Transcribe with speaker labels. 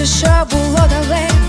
Speaker 1: Хочеш, що було далеко.